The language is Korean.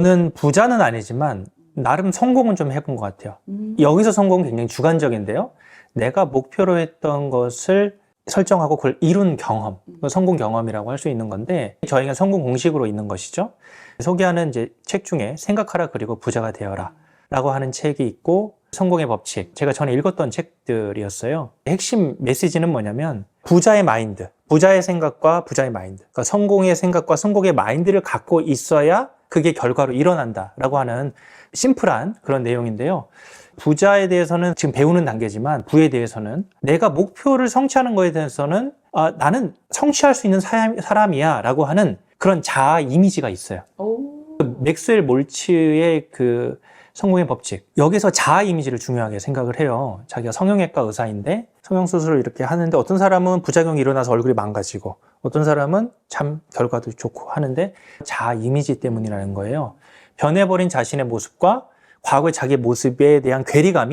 저는 부자는 아니지만 나름 성공은 좀 해본 것 같아요. 음. 여기서 성공은 굉장히 주관적인데요. 내가 목표로 했던 것을 설정하고 그걸 이룬 경험, 그걸 성공 경험이라고 할 수 있는 건데 저희가 성공 공식으로 있는 것이죠. 소개하는 이제 책 중에 생각하라 그리고 부자가 되어라 라고 하는 책이 있고 성공의 법칙 제가 전에 읽었던 책들이었어요. 핵심 메시지는 뭐냐면 부자의 마인드, 부자의 생각과 부자의 마인드, 그러니까 성공의 생각과 성공의 마인드를 갖고 있어야 그게 결과로 일어난다라고 하는 심플한 그런 내용인데요. 부자에 대해서는 지금 배우는 단계지만 부에 대해서는 내가 목표를 성취하는 거에 대해서는 아, 나는 성취할 수 있는 사람, 사람이야 라고 하는 그런 자아 이미지가 있어요. 오. 맥스웰 몰츠의 그 성공의 법칙 여기서 자아 이미지를 중요하게 생각을 해요. 자기가 성형외과 의사인데 성형수술을 이렇게 하는데 어떤 사람은 부작용이 일어나서 얼굴이 망가지고 어떤 사람은 참 결과도 좋고 하는데 자아 이미지 때문이라는 거예요. 변해버린 자신의 모습과 과거의 자기 모습에 대한 괴리감이